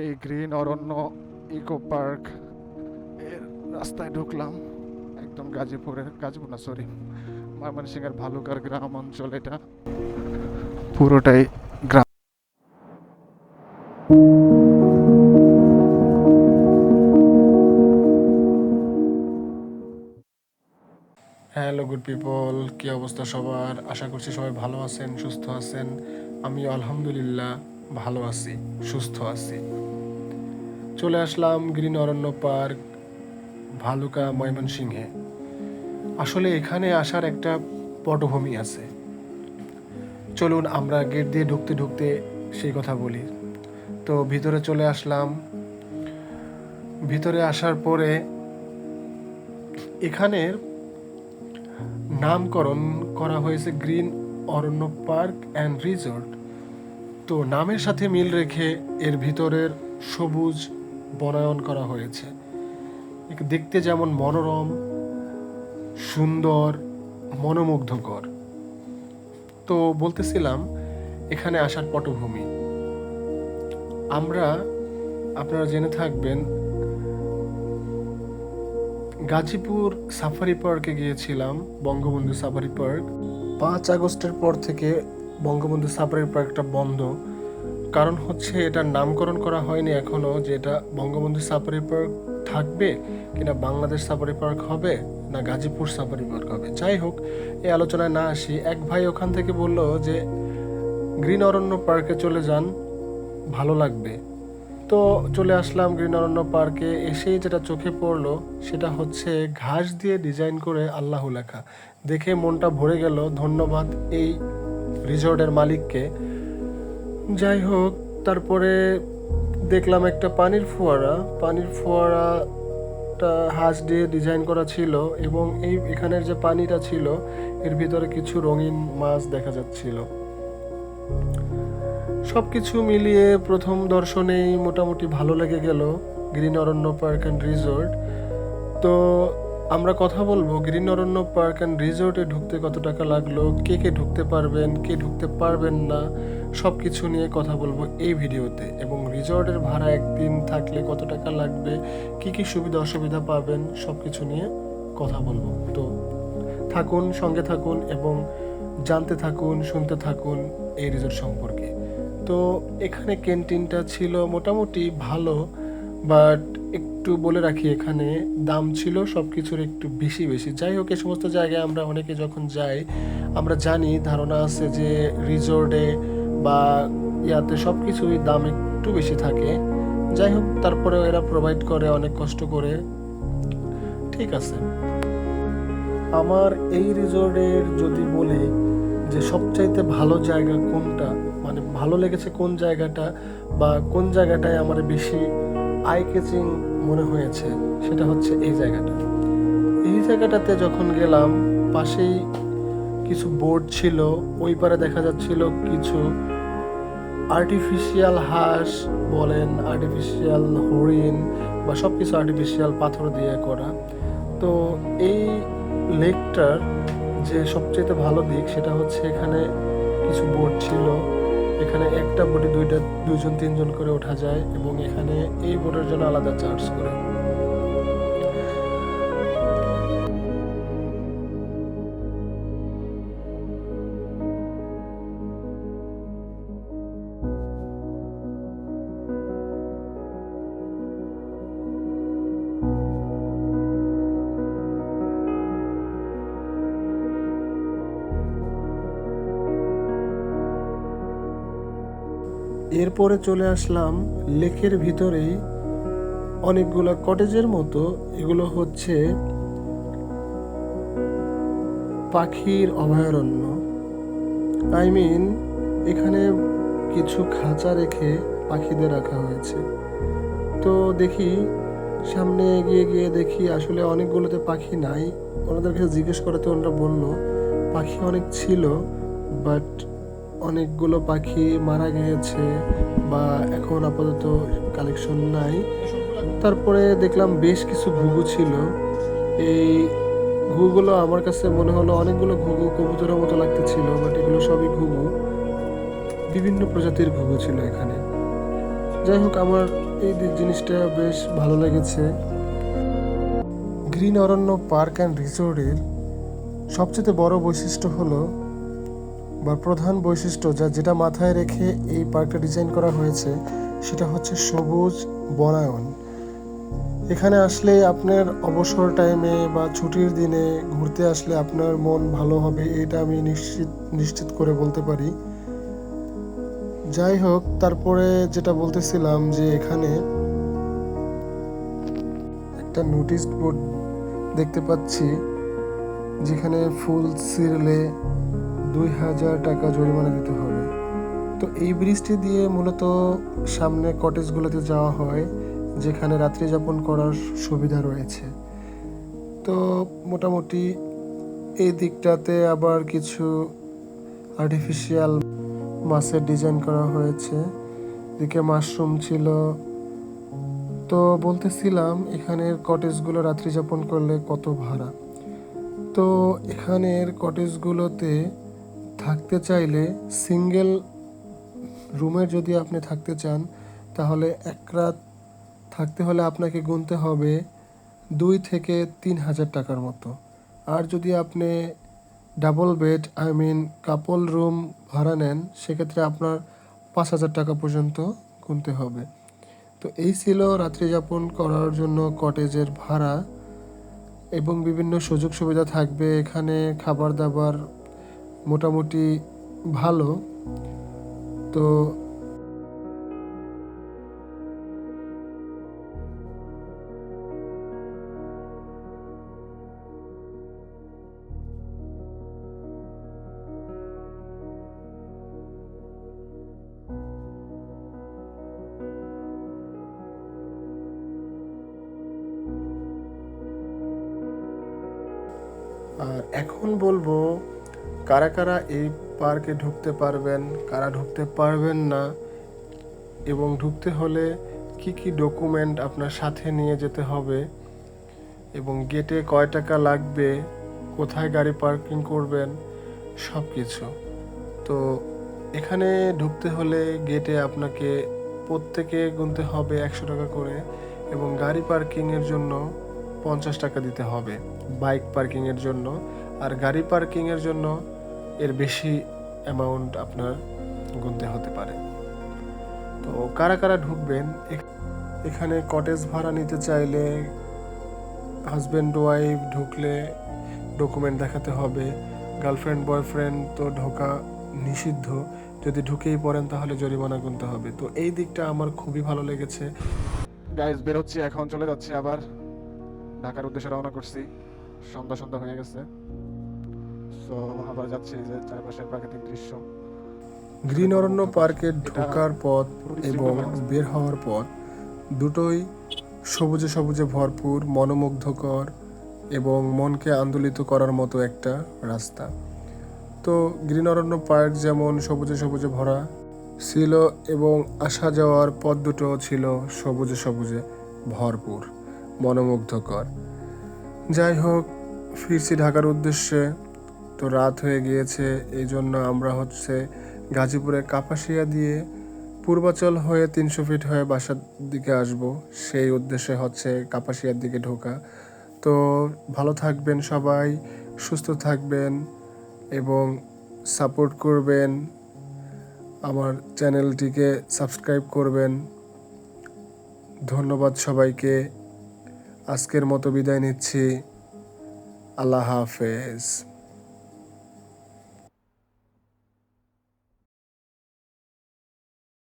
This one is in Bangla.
এই গ্রিন অরণ্য, ইকো পার্ক, এর রাস্তায় ঢুকলাম, একদম গাজীপুরের, গাজীপুর না সরি ময়মনসিংহের ভালুকার গ্রাম অঞ্চল এটা। পুরোটাই গ্রাম। হ্যালো গুড পিপল কি অবস্থা সবার? আশা করছি সবাই ভালো আছেন, সুস্থ আছেন। আমি আলহামদুলিল্লাহ। ভালো আছি, সুস্থ আছি। চলে আসলাম গ্রিন অরণ্য পার্ক, ভালুকা ময়মনসিংহে। আসলে এখানে আসার একটা পটভূমি আছে। চলুন আমরা গেট দিয়ে ঢুকতে ঢুকতে সেই কথা বলি। তো ভিতরে চলে আসলাম। ভিতরে আসার পরে এখানের নামকরণ করা হয়েছে green Aranya park and resort. তো নামের সাথে মিল রেখে এর ভিতরের সবুজ বনায়ন করা হয়েছে। দেখতে যেমন মনোরম, সুন্দর, মনোমুগ্ধকর। তো বলতেছিলাম, এখানে আসার পটভূমি। আমরা, আপনারা জেনে থাকবেন, গাজীপুর সাফারি পার্কে গিয়েছিলাম, বঙ্গবন্ধু সাফারি পার্ক। পাঁচ আগস্টের পর থেকে বঙ্গবন্ধু সাফারি পার্কটা বন্ধ। কারণ হচ্ছে এটার নামকরণ করা হয়নি এখনও যে এটা বঙ্গবন্ধু সাফারি পার্ক থাকবে কিনা বাংলাদেশ সাপারি পার্ক হবে না গাজীপুর সাফারি পার্ক হবে। যাই হোক, এই আলোচনায় না আসি। এক ভাই ওখান থেকে বলল যে গ্রিন অরণ্য পার্কে চলে যান, ভালো লাগবে। তো চলে আসলাম গ্রিন অরণ্য পার্কে। এসেই যেটা চোখে পড়ল, সেটা হচ্ছে ঘাস দিয়ে ডিজাইন করে আল্লাহ লেখা। দেখে মনটা ভরে গেল, ধন্যবাদ, এই রিসর্টের মালিককে। যাই হোক, তারপরে দেখলাম একটা পানির ফোয়ারা। পানির ফোয়ারাটা হাঁস দিয়ে ডিজাইন করা ছিল এবং এই এখানের যে পানিটা ছিল, এর ভিতরে কিছু রঙিন মাছ দেখা যাচ্ছিল। সব কিছু মিলিয়ে প্রথম দর্শনেই মোটামুটি ভালো লেগে গেল green Aranya park and resort. তো আমরা কথা বলব গ্রিন অরণ্য পার্ক অ্যান্ড রিসোর্টে ঢুকতে কত টাকা লাগল, কে কে ঢুকতে পারবেন, কে ঢুকতে পারবেন না সব কিছু নিয়ে কথা বলব এই ভিডিওতে। এবং রিসর্টের ভাড়া একদিন থাকলে কত টাকা লাগবে, কি কি সুবিধা অসুবিধা পাবেন সব কিছু নিয়ে কথা বলব। তো থাকুন, সঙ্গে থাকুন এবং জানতে থাকুন, শুনতে থাকুন এই রিসোর্ট সম্পর্কে। তো এখানে ক্যান্টিনটা ছিল মোটামুটি ভালো বাট একটু বলে রাখি, এখানে দাম ছিল সব কিছুর একটু বেশি বেশি। যাই হোক এই সমস্ত জায়গায় আমরা অনেকে যখন যাই, আমরা জানি ধারণা আছে যে রিজোর্টে বা ইয়াতে সব কিছুই দাম একটু বেশি থাকে। যাই হোক, তারপরেও এরা প্রোভাইড করে অনেক কষ্ট করে। ঠিক আছে। আমার এই রিসর্টের যদি বলি যে সবচাইতে ভালো জায়গা কোনটা মানে ভালো লেগেছে কোন জায়গাটা বা কোন জায়গাটায় আমার বেশি আই কেচিং মনে হয়েছে, সেটা হচ্ছে এই জায়গাটা। এই জায়গাটাতে যখন গেলাম, পাশেই কিছু বোর্ড ছিল, ওই পারে দেখা যাচ্ছিল কিছু আর্টিফিশিয়াল হাঁস বলেন আর্টিফিশিয়াল হরিণ বা সব কিছু আর্টিফিশিয়াল পাথর দিয়ে করা। তো এই লেকটার যে সবচেয়ে ভালো দিক, সেটা হচ্ছে এখানে কিছু বোট ছিল এখানে একটা বোটে দুইটা, দুইজন, তিনজন করে ওঠা যায় এবং এখানে এই বোটের জন্য আলাদা চার্জ করে। এরপরে চলে আসলাম লেকের ভিতরেই অনেকগুলো কটেজের মতো। এগুলো হচ্ছে পাখির অভয়ারণ্য। আই মিন এখানে কিছু খাঁচা রেখে পাখিদের রাখা হয়েছে। তো দেখি, সামনে এগিয়ে গিয়ে দেখি আসলে অনেকগুলোতে পাখি নাই। ওনাদের কাছে জিজ্ঞেস করাতে ওনারা বলল, পাখি অনেক ছিল বাট অনেকগুলো পাখি মারা গিয়েছে বা এখন আপাতত কালেকশন নাই। তারপরে দেখলাম বেশ কিছু ঘুঘু ছিল। এই ঘুঘুগুলো আমার কাছে মনে হলো অনেকগুলো ঘুঘু কবুতরের মতো লাগতেছিল বাট এগুলো সবই ঘুঘু। বিভিন্ন প্রজাতির ঘুঘু ছিল এখানে। যাই হোক, আমার এই জিনিসটা বেশ ভালো লেগেছে। গ্রিন অরণ্য পার্ক অ্যান্ড রিসোর্টের সবচেয়ে বড় বৈশিষ্ট্য হলো বা প্রধান বৈশিষ্ট্য যা যেটা মাথায় রেখে এই পার্কটা ডিজাইন করা হয়েছে, সেটা হচ্ছে সবুজ বনায়ন। এখানে আসলে আপনার অবসর টাইমে বা ছুটির দিনে ঘুরতে আসলে আপনার মন ভালো হবে, এটা আমি নিশ্চিত নিশ্চিত করে বলতে পারি। যাই হোক, তারপরে যেটা বলতেছিলাম যে এখানে একটা নোটিশ বোর্ড দেখতে পাচ্ছি, যেখানে ফুল ছিঁড়লে দুই হাজার টাকা জরিমানা দিতে হবে। তো এই ব্রিজটি দিয়ে মূলত সামনে কটেজগুলোতে যাওয়া হয়, যেখানে রাত্রি যাপন করার সুবিধা রয়েছে। তো মোটামুটি এই দিকটাতে আবার কিছু আর্টিফিশিয়াল মাছের ডিজাইন করা হয়েছে। এদিকে মাশরুম ছিল। তো বলতেছিলাম, এখানের কটেজগুলো রাত্রি যাপন করলে কত ভাড়া? তো এখানের কটেজগুলোতে থাকতে চাইলে সিঙ্গেল রুমের যদি আপনি থাকতে চান, তাহলে এক রাত থাকতে হলে আপনাকে গুনতে হবে দুই থেকে তিন হাজার টাকার মতো। আর যদি আপনি double bed I mean couple room ভাড়া নেন, সেক্ষেত্রে আপনার পাঁচ হাজার টাকা পর্যন্ত গুনতে হবে। তো এই ছিল রাত্রি যাপন করার জন্য কটেজের ভাড়া এবং বিভিন্ন সুযোগ সুবিধা থাকবে। এখানে খাবার দাবার মোটামুটি ভালো। তো আর এখন বলব কারা কারা এই পার্কে ঢুকতে পারবেন, কারা ঢুকতে পারবেন না, এবং ঢুকতে হলে কি কি ডকুমেন্ট আপনার সাথে নিয়ে যেতে হবে, এবং গেটে কয় টাকা লাগবে, কোথায় গাড়ি পার্কিং করবেন সব কিছু তো এখানে ঢুকতে হলে গেটে আপনাকে প্রত্যেকে গুনতে হবে একশো টাকা করে, এবং গাড়ি পার্কিংয়ের জন্য পঞ্চাশ টাকা দিতে হবে, বাইক পার্কিংয়ের জন্য। আর গাড়ি পার্কিংয়ের জন্য এর বেশি অ্যামাউন্ট আপনার গুনতে হতে পারে। তো কারা কারা ঢুকবেন? এখানে কটেজ ভাড়া নিতে চাইলে হাজব্যান্ড ওয়াইফ ঢুকলে ডকুমেন্ট দেখাতে হবে। গার্লফ্রেন্ড বয়ফ্রেন্ড তো ঢোকা নিষিদ্ধ। যদি ঢুকেই পড়েন তাহলে জরিমানা গুনতে হবে। তো এই দিকটা আমার খুবই ভালো লেগেছে। গাইজ বেরোচ্ছি এখন চলে যাচ্ছি আবার। ঢাকার উদ্দেশ্যে রওনা করছি। সন্ধ্যা সন্ধ্যা হয়ে গেছে। সো আবার যাচ্ছি যে চারপাশের প্রাকৃতিক দৃশ্য। গ্রিন অরণ্য পার্কে ঢোকার পথ এবং বের হওয়ার পথ দুটোই সবুজে সবুজে ভরপুর মনোমুগ্ধকর এবং মনকে আন্দোলিত করার মতো একটা রাস্তা। তো গ্রিন অরণ্য পার্ক যেমন সবুজে সবুজে ভরা ছিল এবং আসা যাওয়ার পথ দুটো ছিল সবুজে সবুজে ভরপুর মনোমুগ্ধকর। যাই হোক ফিরছি ঢাকার উদ্দেশ্যে। তো রাত হয়ে গিয়েছে, এই জন্য আমরা হচ্ছে গাজীপুরে কাপাসিয়া দিয়ে পূর্বাচল হয়ে তিনশো ফিট হয়ে বাসার দিকে আসব। সেই উদ্দেশ্যে হচ্ছে কাপাসিয়ার দিকে ঢোকা। তো ভালো থাকবেন সবাই, সুস্থ থাকবেন এবং সাপোর্ট করবেন। আমার চ্যানেলটিকে সাবস্ক্রাইব করবেন। ধন্যবাদ সবাইকে। আজকের মতো বিদায় নিচ্ছি। আল্লাহ হাফেজ।